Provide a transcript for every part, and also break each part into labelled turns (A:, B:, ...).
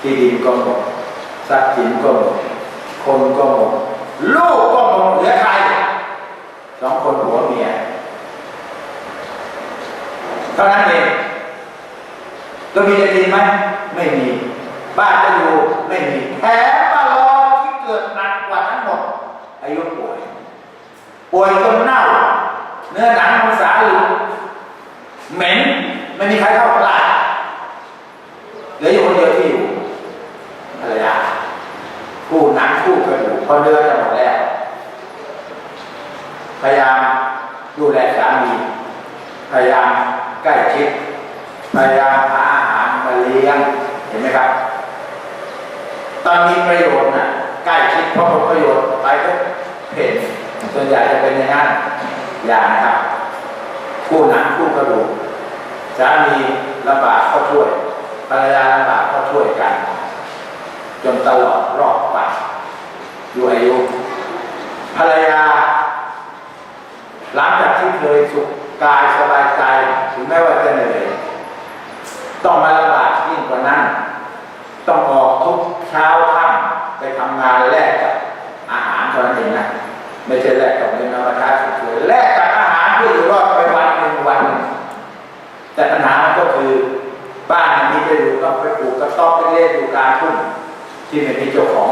A: ที่ดินก็หมดทรัพย์สินก็หมดคนก็หมดลูกก็หมดเหลือใครสองคนผัวเมียเท่านั้นเองก็มีจะกินไหมไม่มี บ้านจะอยู่ไม่มีแถมมารอที่เกิดหนักกว่าทั้งหมดอายุป่วย ป่วยจนเน่า เนื้อหนังมังสาหลุดเหม็นไม่มีใครเข้าใกล้ออยู่คนเดียวที่อยู่ภรรยาคู่หนัง คู่กระดูกพอเดินจะหมดแล้วพยายามดูแลสามีพยายามใกล้ชิดพยายามหาอาหารมาเลี้ยงเห็นไหมครับ ตอนมีประโยชน์น่ะใกล้ชิดเพราะผลประโยชน์ไปก็เห็นส่วนใหญ่จะเป็นอย่างนั้นอย่านะครับคู่หนังคู่กระดูกสามีลำบากก็ช่วยภรรยาลำบากก็ช่วยกัน จนตลอดรอบไป อยู่อายุภรรยา หลังจากที่เคยสุขกายสบายใจถึงแม้ว่าจะเหนื่อยต้องมาลำบากยิ่งกว่านั้น ต้องออกทุกเช้าค่ำไปทำงานแลกกับอาหารเท่านั้นเองนะไม่ใช่แลกกับเงินเอามาทานเฉยแลกกับอาหารเพื่ออยู่รอดไปวันหนึ่งวัน แต่ปัญหาก็คือบ้านอันนี้จะอยู่กับไปปลูกกระต๊อบไปเล่นอยู่กลางทุ่งที่ไม่มีเจ้าของ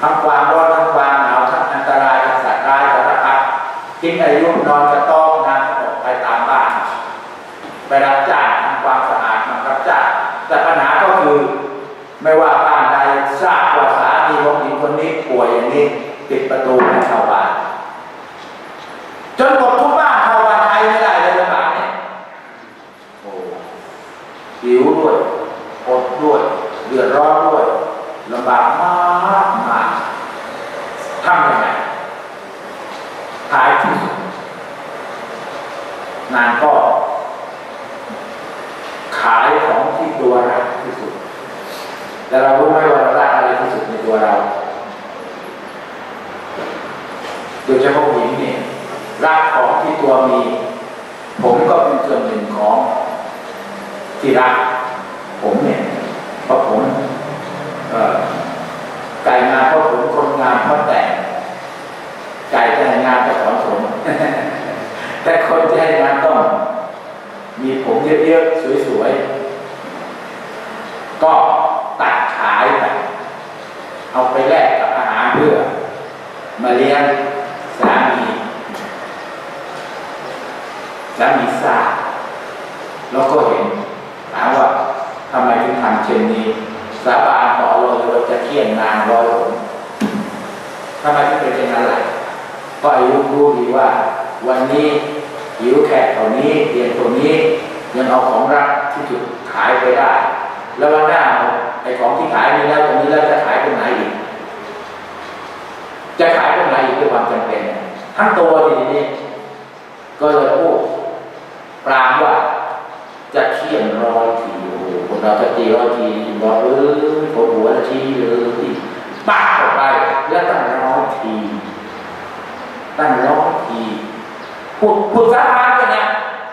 A: ทั้งความร้อนทั้งความหนาวทั้งอันตรายทั้งสัตว์ร้ายสารพัดทิ้งอายุนอนกระต้องนานออกไปตามบ้าน ไปรับจ้างทำความสะอาดมารับจ้างแต่ปัญหาก็คือไม่ว่าบ้านใดทราบว่าสามีของหญิงคนนี้ป่วยอย่างนี้ปิดประตูให้เขานจนหมดทุกบ้านชาวบ้านไทยไม่ได้เลยลำบากเนี่ยโอ้หิวด้วยอดด้วยเดือดร้อนด้วยลำบากมากมากทำยังไงท้ายที่สุดนางก็ ขายของที่ตัวรักที่สุด แต่เรารู้ไหมว่าเรารักอะไรที่สุดในตัวเรา โดยเฉพาะผู้หญิงเนี่ยรักของที่ตัวมี ผมก็เป็นส่วนหนึ่งของที่รัก ผมเนี่ย เพราะผมเอ่อไก่งามเพราะผมคนงามเพราะแต่งไก่จะให้งามจะถอนผม แต่คนที่ให้งานต้อง มีผมเยอะๆ ส วย ก็ตัดขายไปเอาไปแลกกับอาหารเพื่อ มาเลี้ยงสามีสามีทราบแล้วก็เห็นถามว่าทำไมถึงทำเช่นนี้สาบานต่อเราเลยว่าจะเคี่ยนนางร้อยผมทำไมถึงเป็นเช่นนั้นล่ะก็อายุรู้ดีว่า วันนี้หิวแค่เท่านี้เพียงตัวนี้ยังเอาของรัก ที่สุดขายไปได้ แล้ววันหน้าไอ้ของที่ขายนี้แล้วตรงนี้แล้วจะขายตรงไหนอีก จะขายตรงไหนอีกด้วยความจำเป็น ทั้งตัวทีนี้ ก็เลยพูดปรามว่าจะเคี่ยนร้อยทีโอ้คนเราจะตีร้อยทีบอกเออปวดหัวละทีเลยปักออกไปแล้วตั้งร้อยที ตั้งร้อยทีพูดพูดสาบานกันนะ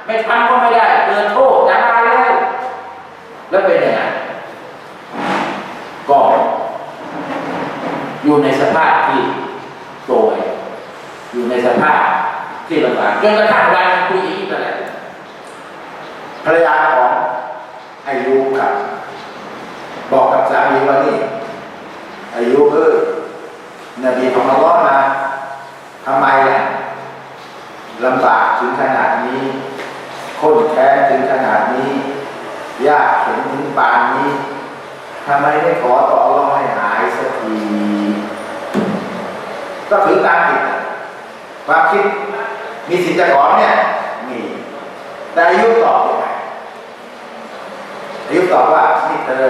A: ไม่ทำก็ไม่ได้เกินโทษ แล้วเป็นยังไงก็อยู่ในสภาพที่โตยอยู่ในสภาพที่ลำบากจนกระทั่งวันผู้หญิงนั่นแหละภรรยาของอายุครับ บอกกับสามีว่านี่อายุเออนบีของอัลลอมาทำไมล่ะลำบากถึงขนาดนี้ข้นแค้นถึงขนาดนี้ ยากถึงถึงปานนี้ทำไมไม่ขอต่อรองให้หายสักที ก็ถือการผิดความคิดมีสิทธิ์จะขอเนี่ยมีแต่อายุตอบยังไงอายุตอบว่านี่เธอ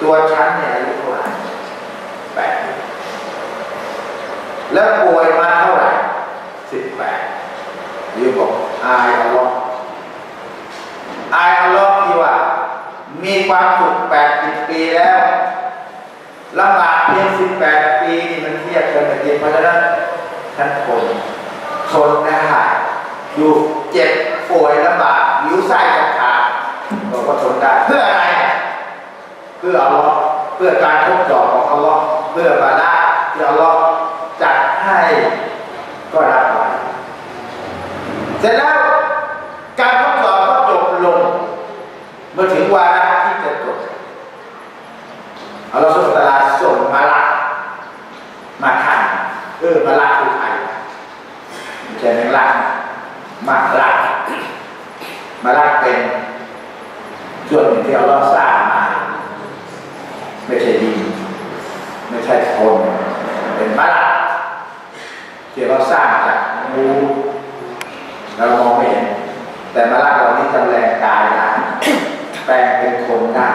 A: ตัวฉันเนี่ยอายุเท่าไหร่แปดแล้วป่วยมาเท่าไหร่สิบแปดอายุบอกอายอัลลอฮ์ อายอัลลอฮ์ที่ว่า มีความสุขแปดสิบปีแล้วลำบากเพียงสิบแปดปีนี่มันเทียบกันกับเด็กเพระนั้นท่านทนทนได้อยู่เจ็บป่วยลำบากหิวไส้จะขาดเราก็ทนได้เพื่ออะไร เพื่ออัลลอฮ์เพื่อการทดสอบของอัลลอฮ์เพื่อบาดาที่อัลลอฮ์จัดให้ก็รับไว้เสร็จแล้วการทดสอบก็จบลง เมื่อถึงวาระที่จะจบอัลลอฮ์สุลตาราส่งมาละมาทันเออมาละคือใครไม่ใช่แมงลักมาละมาละเป็นส่วนหนึ่งที่อัลลอฮ์สร้างมาไม่ใช่ดินไม่ใช่คนเป็นมะละที่เราสร้างจากมูเรามองไม่เห็นแต่มะละเรานี่จำแรงกายได้แปลงเป็นคนได้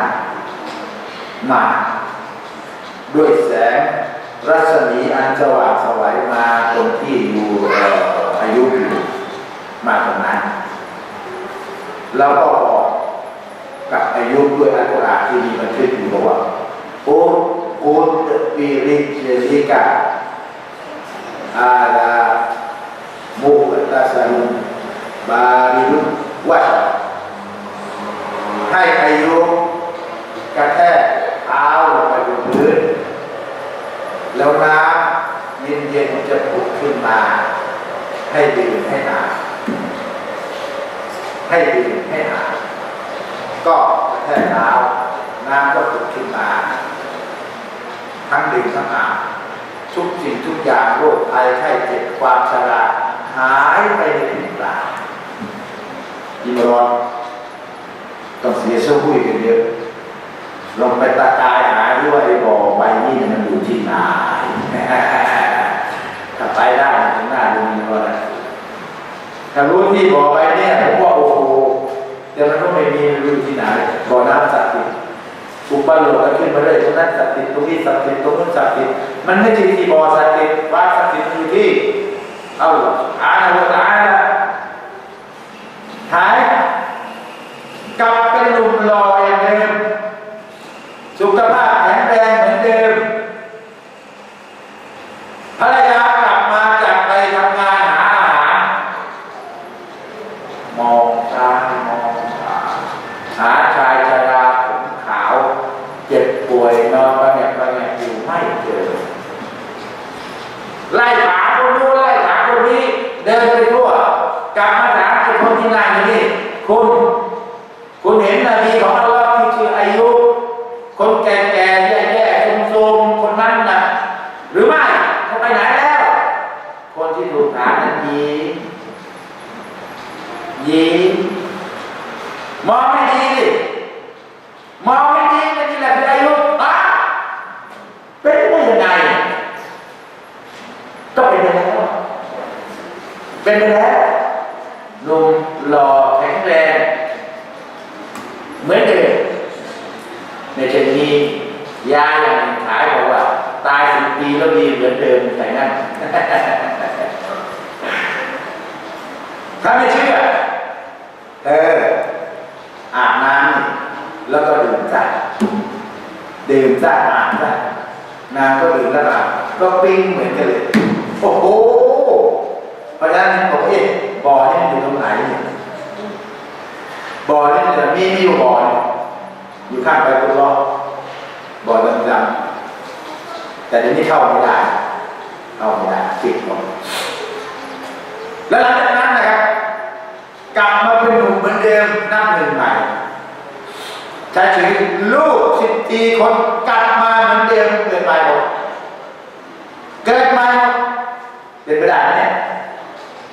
A: มา ด้วยแสงรัศมีอันสว่างสวัยมาคนที่อยู่อายุอยู่มาตรงนั้น แล้วก็บอกกับอายุด้วยอัลกุรอานที่มีบันทึกอยู่บอกว่าโอ้โอ้ปีริเจลิกาอาลามุตาสารุบาริลุวัชให้อายุกระแทกเท้าลงไปบนพื้น แล้วน้ำเย็นๆจะผุดขึ้นมา ให้ดื่มให้อาบให้ดื่มให้อาบก็กระแทกเท้าน้ำก็ผุดขึ้นมา ทั้งดื่มทั้งอาบทุกสิ่งทุกอย่างโรคภัยไข้เจ็บความชราหายไปในพริบตาอิมรอนต้องเสียเสื้อหุ้ยกันเยอะลงไปตะกายหาย ด้วยไอ้บ่อใบนี้มันอยู่ที่ไหนถ้าไปได้ถึงหน้าดูอิมรอนนะถ้ารู้ที่บ่อใบเนี่ยผมว่าโอ้โหแต่มันก็ไม่มีไม่รู้อยู่ที่ไหนบ่อน้ำศักดิ์สิทธิ์อุปโลกก็ขึ้นมาเลยตรงนั้นศักดิ์สิทธิ์ตรงนี้ศักดิ์สิทธิ์ตรงนู้นศักดิ์สิทธิ์มันไม่ใช่ที่บ่อศักดิ์สิทธิ์วัดศักดิ์สิทธิ์อยู่ที่เอาอ่าณาวัตานะหายกลับเป็นหนุ่มหล่ออย่างเดิม สุขภาพแข็งแรงเหมือนเดิมภรรยากลับมาจากไปทำงานหาอาหาร มองซ้ายมองขวาหาชายชราผมขาว เจ็บป่วยนอนระแงะระแงะอยู่ไม่เจอ ไล่หาคนนู้นไล่หาคนนี้ เดินไปทั่วกลับมาถามไอ้คนที่นั่งอยู่นี่คุณ คุณเห็นนาทีของอัลลอฮ์ที่ชื่ออายุ คนแก่ๆแย่ๆโทรมๆคนนั้นนะหรือไม่เขาไปไหนแล้ว คนที่ถูกถามนั้นยิ้มยิ้มมองไม่ดีดิมองไม่ดีไม่ดีแหละคืออายุอะเป็นได้ยังไง ก็เป็นไปแล้ว เป็นไปแล้วหนุ่มหล่อแข็งแรง เหมือนเดิมในเช่นนี้ยาอย่างหนึ่งขายบอกว่า ตีแล้วดีเหมือนเดิมแต่นั้นถ้าไม่เชื่อเอออาบน้ำแล้วก็ดื่มจ้ะดื่มจ้ะอาบจ้ะนางก็ดื่มแล้วอาบก็ปิ้งเหมือนกันเลย โอ้โหเพราะฉะนั้นผมเอ๊ะบ่อนี่อยู่ตรงไหนเนี่ยบ่อนี่จะมีมีอยู่บ่อนอยู่ข้างไปกุลล้อบ่อดำๆ แต่เดี๋ยวนี้เข้าไม่ได้เข้าไม่ได้ปิดหมดแล้วหลังจากนั้นนะครับ กลับมาเป็นหนุ่มเหมือนเดิมนับหนึ่งใหม่ใช้ชีวิตลูกสิบปีคนกลับมาเหมือนเดิมเกิดใหม่หมดเกิดใหม่หมเป็นไปได้ไหมเนี่ย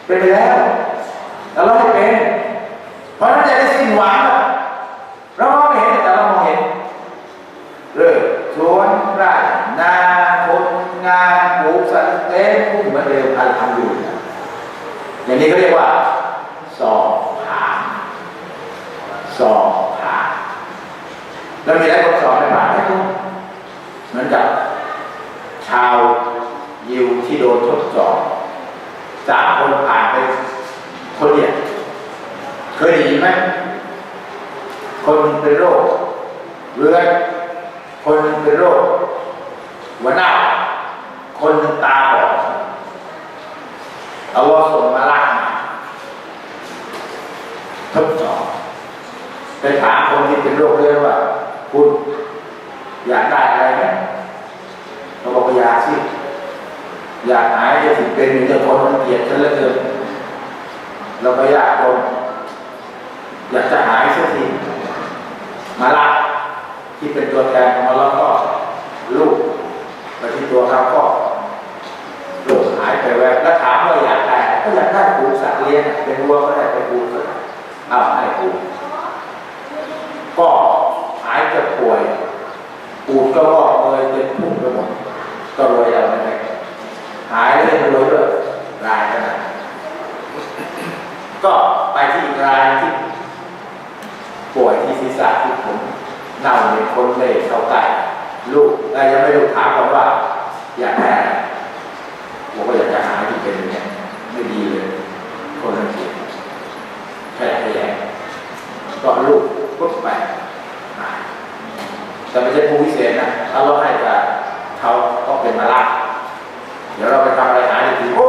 A: เป็นไปแล้วแล้วเราให้เป็นเพราะฉะนั้น นี้ก็เรียกว่า สอบผ่านสอบผ่านแล้วมีอะไรก็สอบไม่ผ่านนะครับเหมือนกับ ชาวยิวที่โดนทดสอบสามคนผ่านไปคนเดียวเคยได้นไหมคนเป็นโรคเรือนคนเป็นโรคหัวหน้าคนตาบอดอวส ทดสอบไปถามคนที่เป็นโรคเรื้อว่า คุณอยากได้อะไรไหมเราบอกอยาสิอยากหายจะถึงเป็นมีแต่คนมันเกลียดฉันเหลือเกินเราก็อยากคนอยากจะหายสักทีมาละที่เป็นตัวแทนของมาแล้วก็ลูกมาที่ตัวเขาก็โรคหายไปแวบแล้วถามว่าอยากได้ก็อยากได้ปูสัตว์เลี้ยงเป็นวัวก็ได้ไปปูก็ได้ อ้าให้กูก็หายจะป่วยปูดก็บอกเลยเป็นพุ่งไปหมดก็รวยเอาไปหายเลยรวยเลยรายขนาดก็ไปที่รายที่ป่วยที่ศีรษะที่ผมเน่าในคนเลยเข้าใกล้ลูกแต่ยังไม่รู้ถามกันว่าอยากได้ ก็ลูกปุ๊บไปหายแต่ไม่ใช่ผู้วิเศษนะถ้าเราให้กับเขาต้องเป็นมาลาเดี๋ยวเราไปทำอะไรหายดีทีโอ้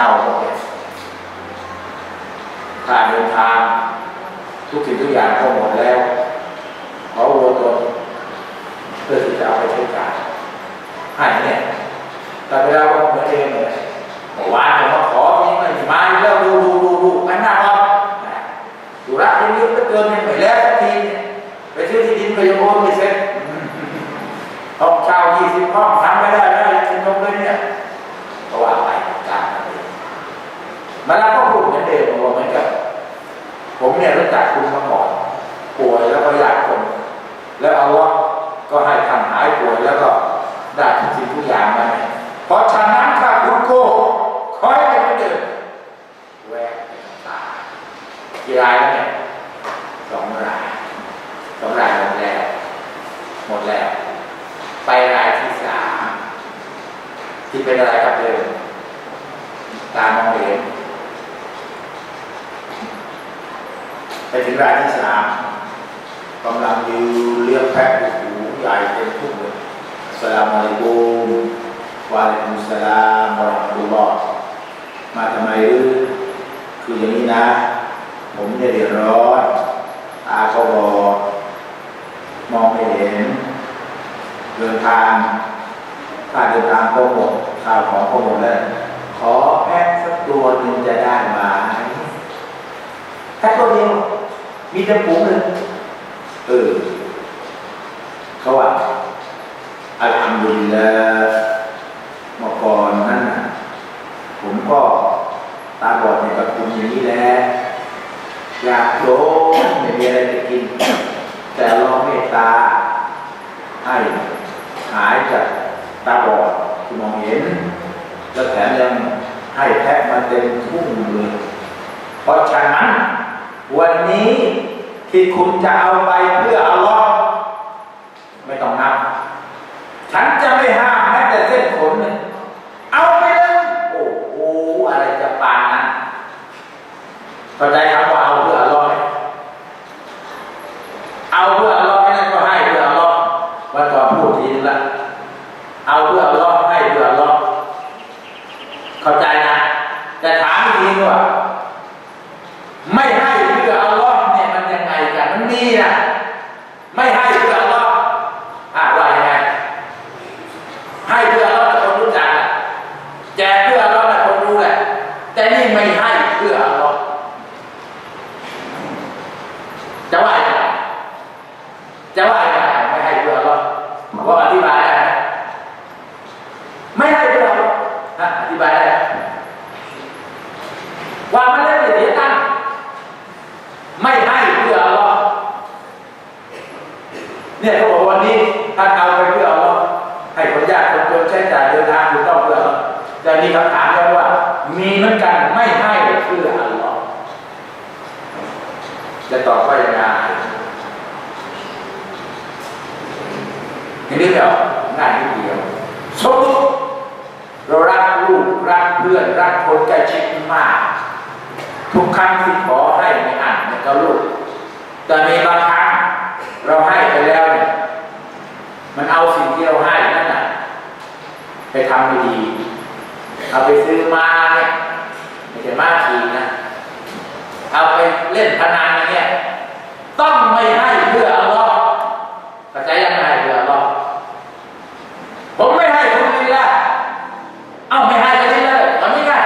A: mal. ทุกอย่างมาเนี่ยเพราะฉะนั้นถ้าคุณโกหกคอยไปเดินแวะตายกี่รายแล้วเนี่ยสองรายสองรายหมดแล้ว หมดแล้ว ไปรายที่สามที่เป็นอะไรครับเดิมตามองเห็นไปถึงรายที่สามกำลังยืนเลี้ยงแพะโอ้โหใหญ่เต็มทุ่งเลยอัสสลามุอะลัยกุมวะอะลัยกุมสสลามวะเราะห์มะตุลลอฮ์มาทำไมหรือคืออย่างนี้นะ ผมเนี่ยเดือดร้อนตาก็บอดมองไม่เห็น เดินทางค่าเดินทางก็หมดข้าวของก็หมดแล้ว ขอแพะสักตัวหนึ่งจะได้ไหมแพะตัวเดียว มีแต่ปุ๋งเลยเออ เขาว่าอัลฮัมดุลิลลาห์เมื่อก่อนนั้นน่ะผมก็ตาบอดในกับคุณ อย่างนี้แหละ อยากโดนไม่มีอะไรจะกิน แต่รองเมตตา ให้หายจากตาบอดที่มองเห็น และแถมยังให้แพะมาเต็มทุ่งเลยเพราะฉะนั้น วันนี้ที่คุณจะเอาไปเพื่ออัลลอฮ์ไม่ต้องนับ ฉันจะไม่ห้ามแม้แต่เส้นขนหนึ่งเอาไปเลยโอ้โหอะไรจะปานนั้น เข้าใจคำว่าเอาเพื่ออัลลอฮ์ไหมเอาเพื่ออัลลอฮ์ไม่นั่นก็ให้เพื่ออัลลอฮ์วันก่อนพูดทีนึงละเอาเพื่ออัลลอฮ์ให้เพื่ออัลลอฮ์เข้าใจนะแต่ถามอีกทีว่าไม่ให้เพื่ออัลลอฮ์เนี่ยมันยังไงกันมันมีนะไม่ให้เพื่ออัลลอฮ์อะว่ายังไงให้เพื่ออัลลอฮ์แต่คนรู้จักแจกเพื่ออัลลอฮ์แต่คนรู้แหละแต่นี่ไม่ให้เพื่ออัลลอฮ์จะว่ายังไงจะว่ายังไงไม่ให้เพื่ออัลลอฮ์ว่าอธิบายได้ไหมไม่ให้เพื่ออัลลอฮ์ฮะอธิบายได้ไหมว่ามันเล่นเสียตังค์ไม่ให้เพื่ออัลลอฮ์ เนี่ยเขาบอกวันนี้ท่านเอาไปเพื่ออัลลอฮ์ให้คนยากคนจนใช้จ่ายเดินทางถูกต้องเพื่ออัลลอฮ์แต่มีคำถามแล้วว่า มีเหมือนกันไม่ให้เพื่ออัลลอฮ์จะตอบว่ายังไงเห็นไหมเหรอง่ายนิดเดียวสมมติเรารักลูกรักเพื่อนรักคนใกล้ชิดมาก ทุกครั้งที่ขอให้ไม่อ่านเนี่ยก็ลูกแต่มีบางครั้งเราให้ไปแล้วเนี่ยมันเอาสิ่งที่เราให้นั่นน่ะไปทำไม่ดี เอาไปซื้อมาเนี่ยไม่ใช่มาทีนะ เอาไปเล่นพนันอย่างเนี่ยต้องไม่ให้เพื่ออัลลอฮ์เข้าใจยังไงเพื่ออัลลอฮ์ผมไม่ให้คุณดีละเอาไม่ให้ก็ได้เลยทำไม่ได้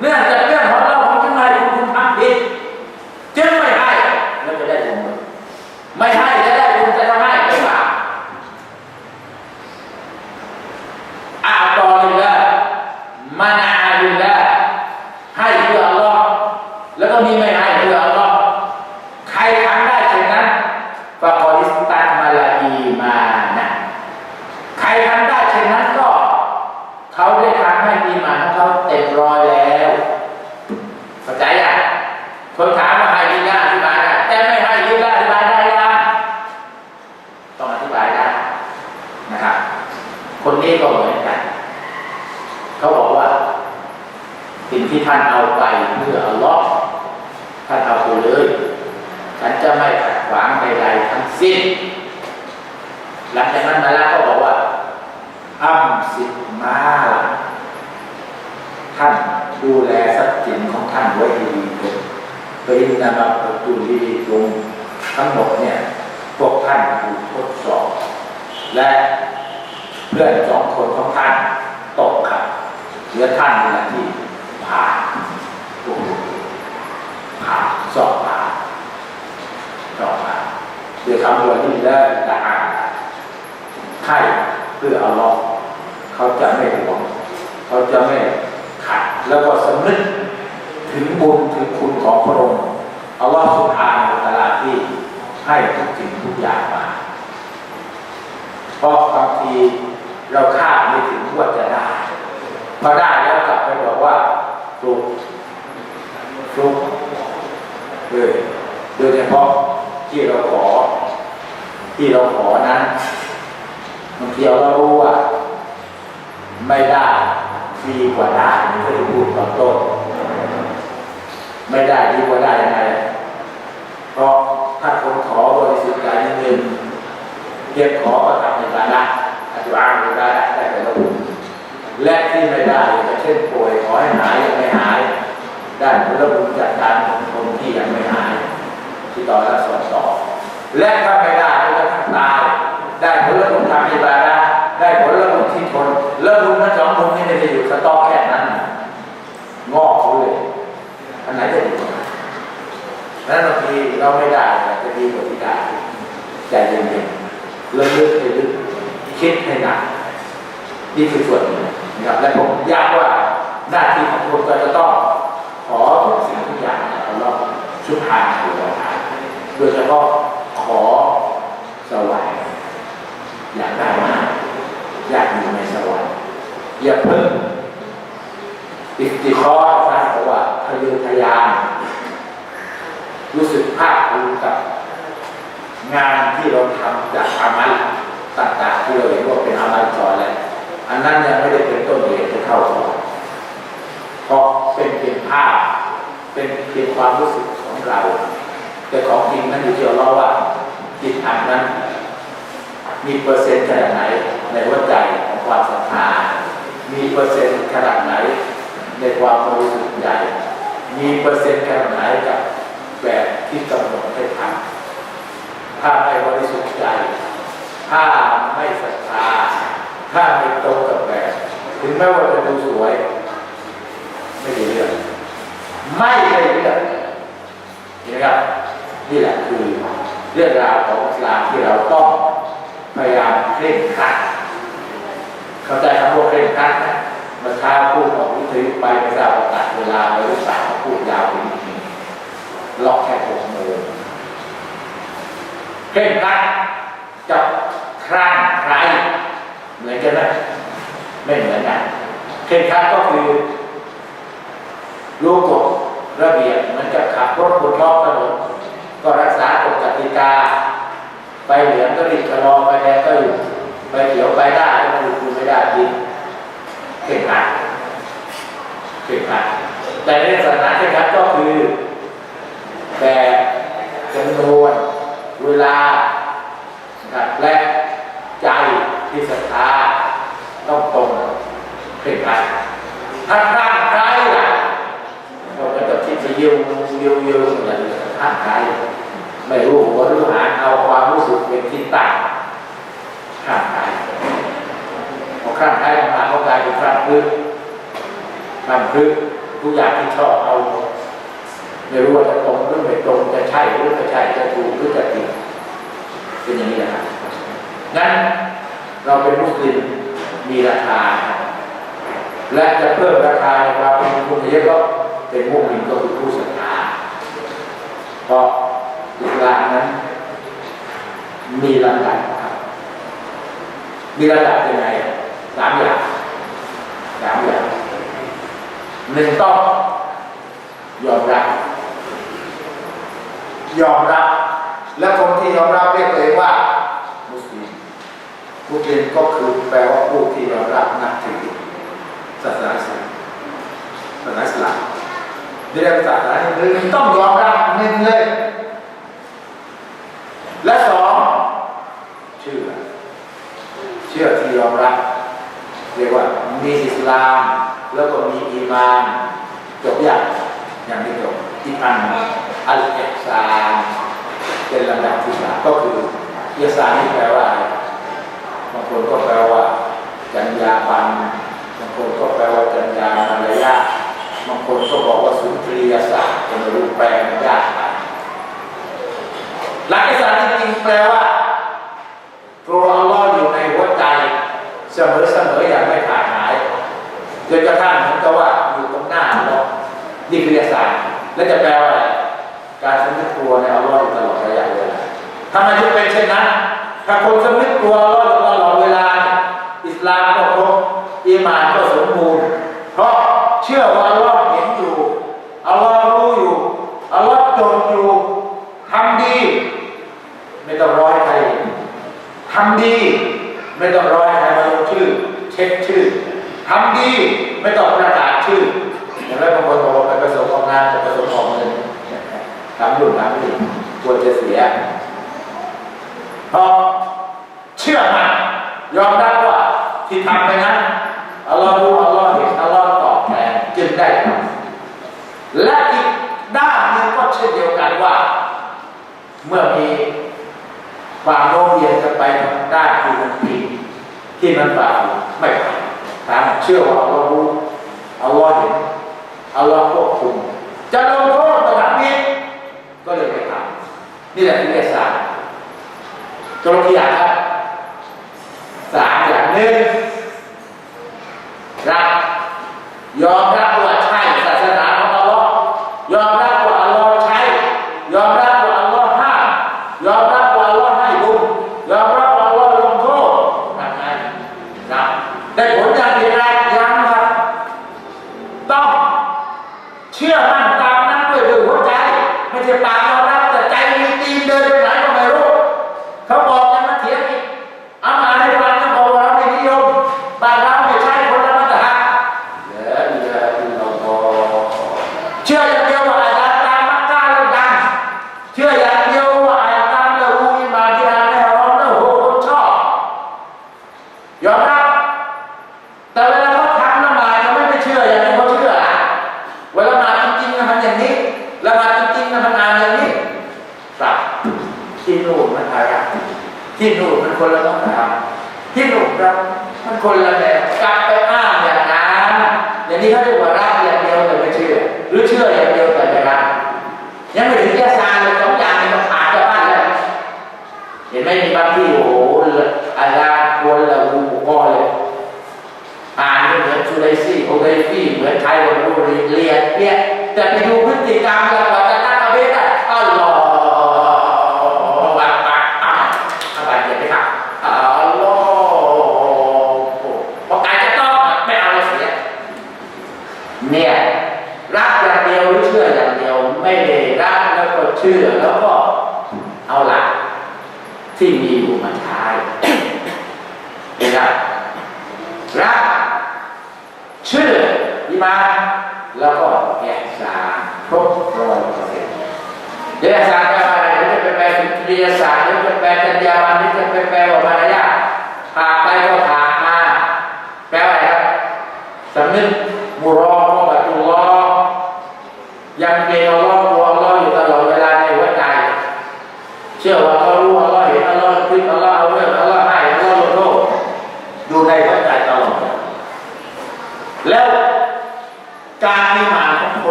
A: เนื่องจากเรื่องของเราผมจึงไม่ให้คุณคุณทำผิดจึงไม่ให้แล้วจะได้บุญไม่ให้จะได้บุญจะทำให้ไม่บาปอาตอลิลละมานาลิลละให้เพื่ออัลลอฮ์แล้วก็มีไม่ให้เพื่ออัลลอฮ์ใครทำได้เช่นนั้นฟะกอดิสตันมาลาอีมานะใครทำได้เช่นนั้นก็ เขาได้ทำให้มีหมานของเขาเต็มร้อยแล้วเข้าใจยังคนถามว่าให้ลิลละอธิบายได้แต่ไม่ให้ลิลละอธิบายได้ยังต้องอธิบายได้นะครับ คนนี้ก็เหมือนกัน เขาบอกว่า สิ่ง ท่านเอาไปเพื่ออัลลอฮ์ท่านเอาไปเลย ฉันจะไม่ขัดขวางใดๆทั้งสิ้น หลังจากนั้นมาแล้วก็บอกว่าอัมสิมาท่านดูแลทรัพย์สินของท่านไว้ดีๆเถิดเป็นนามาประตูดีลงทั้งหมดเนี่ยพวกท่านถูกทดสอบ และเพื่อนสองคนของท่านตกครับเหลือท่านนี่แหละที่ผ่านโอ้โหผ่านสอบผ่านสอบผ่าน ด้วยคำว่าที่ได้ละอ่านให้เพื่อเอาล็อฮ์เขาจะไม่หวงเขาจะไม่ขัดแล้วก็สำนึกถึงบุญถึงคุณของพระองค์เอัลลอฮ์สุบฮานะฮูวะตะอาลาให้ทุกสิ่งทุกอย่างมาเพราะบางทีเราคาดไม่ถึงว่าจะได้พอได้แล้วกลับไปบอกว่าฟลุกฟลุกเลยโดยเฉพาะที่เราขอ ที่เราขอนั้นบางทีเรารู้ว่า ไม่ได้ดีกว่าได้ไม่ได้พูดตอนต้นไม่ได้ดีกว่าได้ยังไงเพราะถ้าคนขอบริสุทธิ์ใจนิดนึงเรียกขอก็ทำในการละอธิบายก็ได้ได้แต่ละบุญและที่ไม่ได้อย่างเช่นป่วยขอให้หายยังไม่หาย ได้ผลบุญจากการของคนที่ยังไม่หาย ที่ต่อและสอนต่อและถ้าไม่ได้ ที่ทนเลิกบุญทั้งสองบุญนี่ไม่ได้อยู่สต็อกแค่นั้น งอกเขาเลยอันไหนจะดีกว่านั้นบางทีเราไม่ได้แต่จะดีกว่าที่ได้ใจเย็นๆเลิกลึกให้ลึกคิดให้หนักนี่คือส่วนหนึ่งนะครับและผมย้ำว่าหน้าที่ของคนก็จะต้องขอทุกสิ่งทุกอย่างจากอัลลอฮ์ชุดทางคือเราโดยเฉพาะขอสวรรค์อยากได้มา อยากอยู่ในสวรรค์อย่าเพิ่งอิสติคอร์นะว่าทะเยอทะยานรู้สึกภาคภูมิกับ งานที่เราทำจากอามัลต่างๆที่เราเห็นว่าเป็นอามัลสอนแล้วอันนั้นยังไม่ได้เป็นต้นเหตุจะเข้าสอนเพราะเป็นเพียงภาพเป็นเพียงความรู้สึกของเรา แต่ของจริงนั้นอยู่ที่เราว่าจิตอันนั้น มีเปอร์เซ็นต์ขนาดไหนในหัวใจของความศรัทธา มีเปอร์เซ็นต์ขนาดไหนในความบริสุทธิ์ใจมีเปอร์เซ็นต์ขนาดไหนกับแบบที่กำหนดให้ทำถ้าไม่บริสุทธิ์ใจ ถ้าไม่ศรัทธา ถ้าไม่ตรงกับแบบ ถึงแม้ว่าจะดูสวย ไม่ได้เรื่องไม่ได้เรื่องนี่นะครับนี่แหละคือเรื่องราวของอิสลามที่เราต้อง พยายามเคร่งครัดเข้าใจคำว่าเคร่งครัดไหมเมื่อเช้าพูดออกวิทยุไปไม่ทราบว่าตัดเวลาไปรือเปล่าพูดยาวไปนิดนึงล็อกแค่หกโมงเคร่งครัดกับครั่งใครเหมือนกันไหมไม่เหมือนกันเคร่งคัดก็คือรู้กฎระเบียบเหมือนกับขับรถนนก็รักษากฎกติกา ไปเหลืองก็รีบชะลอไปแดงก็อยู่ไปเขียวไปได้ก็ม่หยุดอยู่ไม่ได้จริงเข่งขันเข่งขันแต่ในศาสนาเข่งขันก็คือแต่จำนวนเวลาและใจที่ศรัทธาต้องตรงเข่งขันถ้าร่างใครล่ะเราก็จะคิดจะยิวยิวยิวอย่างร่างกาย ไม่รู้หัวรู้หางเอาความรู้สึกเป็นที่ตั้งข้างกายพอข้างกายมาเขากลายเป็นข้างพื้นข้างพื้นทุกอย่างที่ชอบเอาไม่รู้ว่าจะตรงหรือไม่ตรงจะใช่หรือไม่ใช่จะถูกหรือจะผิดเป็นอย่างนี้นะครับงั้นเราเป็นมุสลิมมีราคา และจะเพิ่มราคาในความเป็นคุณเยอะก็เป็นมุสลิมก็คือผู้ศรัทธาเพราะ มีลำดับครับมีระดับยังไงสามอย่างสามอย่างหนึ่งต้องยอมรับ ยอมรับ และคนที่ยอมรับเรียกตัวเองว่า มุสลิมมุสลิมก็คือแปลว่าผู้ที่ยอมรับนับถือศาสนาอิสลามศาสนาอิสลามเรียกศาสนาหนึ่งต้องยอมรับหนึ่งเลยและสองเชื่อ เชื่อที่ยอมรับเรียกว่ามีอิสลาม แล้วก็มีอีมานจบอย่างอย่างที่จบที่อันอัลเอซานเป็นลำดับที่สามก็คือเอซานนี่แปลว่าบางคนก็แปลว่าจัญญาบันบางคนก็แปลว่าจัญญามารยาทบางคนก็บอกว่าสุนทรียศาสตร์จะไม่รู้แปลมันยากไปหลักอิสลามจริงๆแปลว่า และจะแปลว่าอะไรการสำนึกกลัวในอัลลอฮ์ตลอดระยะเวลาถ้ามันจะเป็นเช่นนั้นถ้าคนสำนึกกลัวอัลลอฮ์ตลอดเวลา อิสลามก็ครบอีมานก็สมบูรณ์ เพราะเชื่อว่าอัลลอฮ์เห็นอยู่อัลลอฮ์รู้อยู่อัลลอฮ์จดอยู่ทำดี ไม่ต้องร้อยใครทำดีไม่ต้องร้อยใครมาลงชื่อ เช็คชื่อทำดีไม่ต้องประกาศชื่ออย่างไรบางคนบอกไป ทำอยู่ล้ำอีกควรจะเสียพอเชื่อมายอมรับว่าที่ทำไปนั้นอัลลอฮ์รู้อัลลอฮ์เห็นอัลลอฮ์ตอบแทนจึงได้ทำและอีกด้านนึงก็เช่นเดียวกันว่า เมื่อมีความโน้มเอียงจะไปทางด้านที่มันผิดที่มันบาปไม่ไปตามเชื่อว่าอัลลอฮ์รู้อัลลอฮ์เห็นอัลลอฮ์ควบคุมจะลงโนี่แหละวิทเาศาสาร์ก็วิทยาศาสารอย่างหนึ่ง ที่เหมือนใครคนรู้เรียนเนี่ยแต่ไปดูพฤติกรรม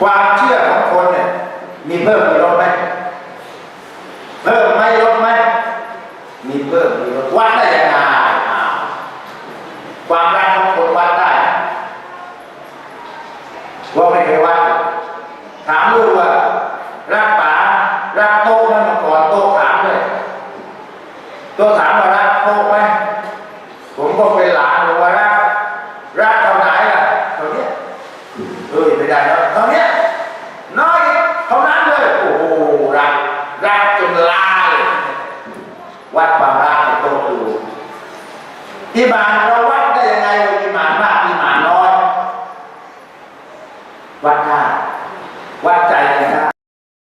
A: ความเชื่อของคนเนี่ยมีเพิ่ม